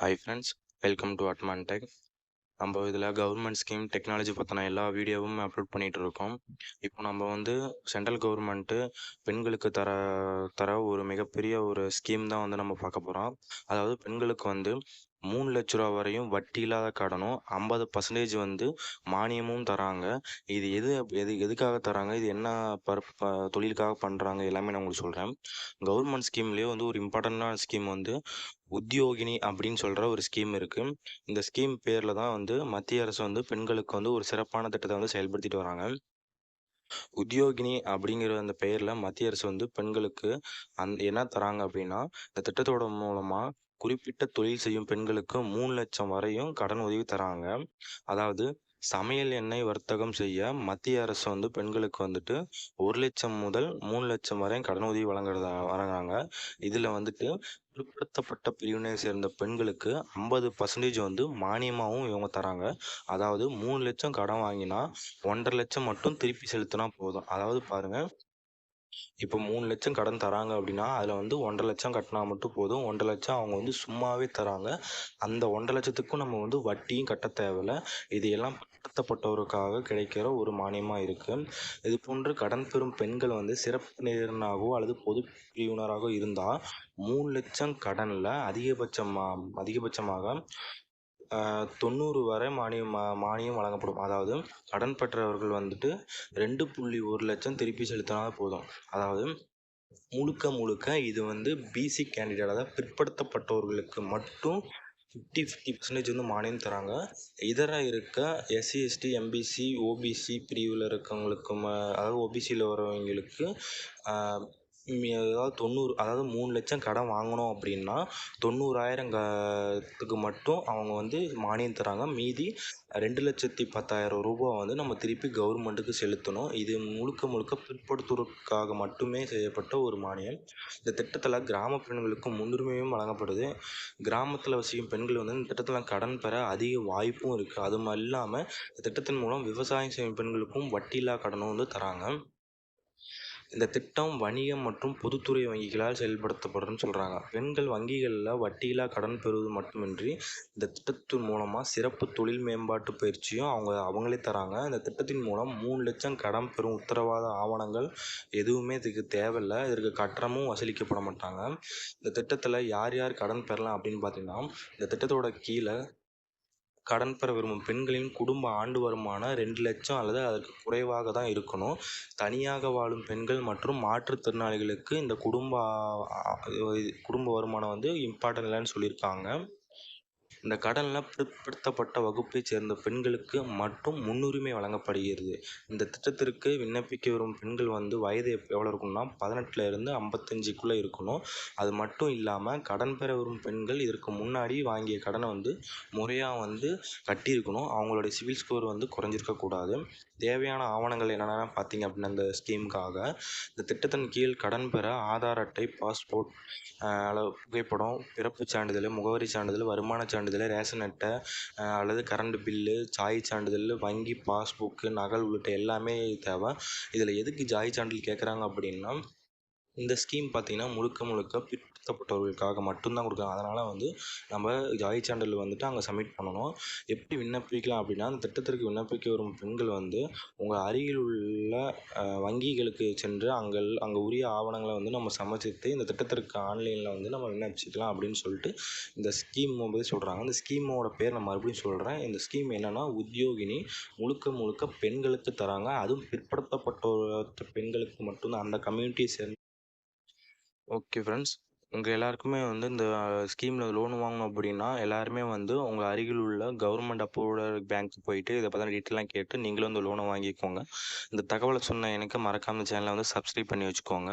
Hi friends welcome to Atman tech நம்ம இதில் government scheme technology பற்றின எல்லா வீடியோவும் அப்லோட் பண்ணிகிட்டு இருக்கோம் இப்போ நம்ம வந்து சென்ட்ரல் கவர்மெண்ட்டு பெண்களுக்கு தர தர ஒரு மிகப்பெரிய ஒரு ஸ்கீம் தான் வந்து நம்ம பார்க்க போகிறோம் அதாவது பெண்களுக்கு வந்து மூணு லட்ச ரூபா வரையும் வட்டி இல்லாத கடனும் ஐம்பது பர்சன்டேஜ் வந்து மானியமும் தராங்க. இது எது எது எதுக்காக தராங்க? இது என்ன பர் தொழிலுக்காக பண்ணுறாங்க எல்லாமே நான் உங்களுக்கு சொல்கிறேன் கவர்மெண்ட் ஸ்கீம்லேயே வந்து ஒரு இம்பார்ட்டண்டான ஸ்கீம் வந்து உத்தியோகினி அப்படின்னு சொல்கிற ஒரு ஸ்கீம் இருக்குது இந்த ஸ்கீம் பேரில் தான் வந்து மத்திய அரசு வந்து பெண்களுக்கு வந்து ஒரு சிறப்பான திட்டத்தை வந்து செயல்படுத்திட்டு வராங்க. உத்தியோகினி அப்படிங்கிற அந்த பெயரில் மத்திய அரசு வந்து பெண்களுக்கு அந் என்ன தராங்க அப்படின்னா இந்த திட்டத்தோட மூலமாக குறிப்பிட்ட தொழில் செய்யும் பெண்களுக்கு மூணு லட்சம் வரையும் கடன் உதவி தராங்க. அதாவது சமையல் எண்ணெய் வர்த்தகம் செய்ய மத்திய அரசு வந்து பெண்களுக்கு வந்துட்டு ஒரு லட்சம் முதல் மூணு லட்சம் வரையும் கடன் உதவி வழங்குறதா வழங்குறாங்க. இதில் வந்துட்டு பிற்படுத்தப்பட்ட பிரிவினை சேர்ந்த பெண்களுக்கு ஐம்பது பர்சன்டேஜ் வந்து மானியமாகவும் இவங்க தராங்க. அதாவது மூணு லட்சம் கடன் வாங்கினா ஒன்றரை லட்சம் மட்டும் திருப்பி செலுத்தினா போதும். அதாவது பாருங்க இப்போ மூணு லட்சம் கடன் தராங்க அப்படின்னா அதில் வந்து ஒன்றரை லட்சம் கட்டினா மட்டும் போதும். ஒன்றரை லட்சம் அவங்க வந்து சும்மாவே தராங்க. அந்த ஒன்றரை லட்சத்துக்கும் நம்ம வந்து வட்டியும் கட்ட தேவையில்ல. இது எல்லாம் பிற்படுத்தப்பட்டவருக்காக கிடைக்கிற ஒரு மானியமாக இருக்குது இது போன்று கடன் பெறும் பெண்கள் வந்து சிறப்பு நேரனாகவோ அல்லது பொது பிரிவினராகவோ இருந்தால் மூணு லட்சம் கடனில் அதிகபட்சமாக அதிகபட்சமாக ஆஹ், தொண்ணூறு வரை மானியம் மானியம் வழங்கப்படும். அதாவது கடன் பெற்றவர்கள் வந்துட்டு ரெண்டு புள்ளி ஒரு லட்சம் திருப்பி செலுத்தினா போதும். அதாவது முழுக்க முழுக்க இது வந்து பிசி கேண்டிடேட் அதாவது பிற்படுத்தப்பட்டவர்களுக்கு மட்டும் ஃபிஃப்டி ஃபிஃப்டி பர்சன்டேஜ் வந்து மானியம் தராங்க. இதர இருக்க எஸ்சி எஸ்டி எம்பிசி ஓபிசி பிரிவில் இருக்கவங்களுக்கு ம அதாவது ஓபிசியில் வரவங்களுக்கு அதாவது தொண்ணூறு அதாவது மூணு லட்சம் கடன் வாங்கினோம் அப்படின்னா தொண்ணூறாயிரம் த்துக்கு மட்டும் அவங்க வந்து மானியம் தராங்க. மீதி ரெண்டு லட்சத்தி பத்தாயிரம் ரூபாய் வந்து நம்ம திருப்பி கவர்மெண்ட்டுக்கு செலுத்தணும். இது முழுக்க முழுக்க பிற்படுத்துவதற்காக மட்டுமே செய்யப்பட்ட ஒரு மானியம். இந்த திட்டத்தில் கிராம பெண்களுக்கு முன்னுரிமையும் வழங்கப்படுது. கிராமத்தில் வசிக்கும் பெண்கள் வந்து இந்த திட்டத்தில் கடன் பெற அதிக வாய்ப்பும் இருக்குது அதுவும் இல்லாமல் இந்த திட்டத்தின் மூலம் விவசாயம் செய்யும் பெண்களுக்கும் வட்டியில்லா கடனும் வந்து தராங்க. இந்த திட்டம் வணிகம் மற்றும் பொதுத்துறை வங்கிகளால் செயல்படுத்தப்படும்னு சொல்கிறாங்க பெண்கள் வங்கிகளில் வட்டியில்லா கடன் பெறுவது மட்டுமின்றி இந்த திட்டத்தின் மூலமாக சிறப்பு தொழில் மேம்பாட்டு பயிற்சியும் அவங்க அவங்களே தராங்க. இந்த திட்டத்தின் மூலம் மூணு லட்சம் கடன் பெறும் உத்தரவாத ஆவணங்கள் எதுவுமே இதுக்கு தேவையில்லை. இதற்கு கட்டணமும் வசூலிக்கப்பட மாட்டாங்க. இந்த திட்டத்தில் யார் யார் கடன் பெறலாம் அப்படின்னு பார்த்தீங்கன்னா இந்த திட்டத்தோட கீழே கடன் பெற விரும்பும் பெண்களின் குடும்ப ஆண்டு வருமானம் ரெண்டு லட்சம் அல்லது அதற்கு குறைவாக தான் இருக்கணும். தனியாக வாழும் பெண்கள் மற்றும் மாற்றுத்திறனாளிகளுக்கு இந்த குடும்ப குடும்ப வருமானம் வந்து இம்பார்ட்டன்ட் இல்லைன்னு சொல்லியிருக்காங்க. இந்த கடனில் பிற்படுத்தப்பட்ட வகுப்பைச் சேர்ந்த பெண்களுக்கு மட்டும் முன்னுரிமை வழங்கப்படுகிறது. இந்த திட்டத்திற்கு விண்ணப்பிக்க வரும் பெண்கள் வந்து வயது எவ்வளோ இருக்கணும்னா பதினெட்டுல இருந்து ஐம்பத்தஞ்சுக்குள்ளே இருக்கணும். அது மட்டும் இல்லாமல் கடன் பெற வரும் பெண்கள் இதற்கு முன்னாடி வாங்கிய கடனை வந்து முறையாக வந்து கட்டியிருக்கணும். அவங்களுடைய சிவில் ஸ்கோர் வந்து குறைஞ்சிருக்கக்கூடாது தேவையான ஆவணங்கள் என்னென்ன பார்த்தீங்க அப்படின்னா இந்த ஸ்கீமுக்காக. இந்த திட்டத்தின் கீழ் கடன் பெற ஆதார் அட்டை பாஸ்போர்ட் அளவு புகைப்படம் பிறப்புச் சான்றிதழ் முகவரி சான்றிதழ் வருமானச் சான்றிதழ் ரேஷன் அட்டை அல்லது கரண்ட்டு பில்லு ஜாய் சான்றிதழ் வங்கி பாஸ்புக்கு நகல் உள்ளிட்ட எல்லாமே தேவை. இதில் எதுக்கு ஜாய் சான்றிதழ் கேட்குறாங்க அப்படின்னா இந்த ஸ்கீம் பார்த்தீங்கன்னா முழுக்க முழுக்க பிற்படுத்தப்பட்டவர்களுக்காக மட்டும்தான் கொடுக்குறாங்க. அதனால் வந்து நம்ம ஜாய் சான்றிதழ் வந்துட்டு அங்கே சப்மிட் பண்ணணும். எப்படி விண்ணப்பிக்கலாம் அப்படின்னா அந்த திட்டத்திற்கு விண்ணப்பிக்க வரும் பெண்கள் வந்து உங்கள் அருகில் உள்ள வங்கிகளுக்கு சென்று அங்கே அங்கே உரிய ஆவணங்களை வந்து நம்ம சமர்ப்பித்து இந்த திட்டத்திற்கு ஆன்லைனில் வந்து நம்ம விண்ணப்பிச்சிக்கலாம் அப்படின்னு சொல்லிட்டு இந்த ஸ்கீம் பற்றி சொல்கிறாங்க இந்த ஸ்கீமோட பேர் நான் மறுபடியும் சொல்கிறேன் இந்த ஸ்கீம் என்னென்னா உத்தியோகினி முழுக்க முழுக்க பெண்களுக்கு தராங்க. அதுவும் பிற்படுத்தப்பட்ட பெண்களுக்கு மட்டும்தான். அந்த கம்யூனிட்டியை சேர்ந்த ஓகே ஃப்ரெண்ட்ஸ் உங்கள் எல்லாருக்குமே வந்து இந்த ஸ்கீமில் லோன் வாங்கணும் அப்படின்னா எல்லாருமே வந்து உங்கள் அருகில் உள்ள கவர்மெண்ட் அப்ரூவ்டு பேங்க் போயிட்டு இதை பற்றின டீட்டெயிலாம் கேட்டு நீங்களும் இந்த லோனை வாங்கிக்கோங்க. இந்த தகவலை சொன்ன எனக்கு மறக்காம சேனலை வந்து சப்ஸ்கிரைப் பண்ணி வச்சுக்கோங்க.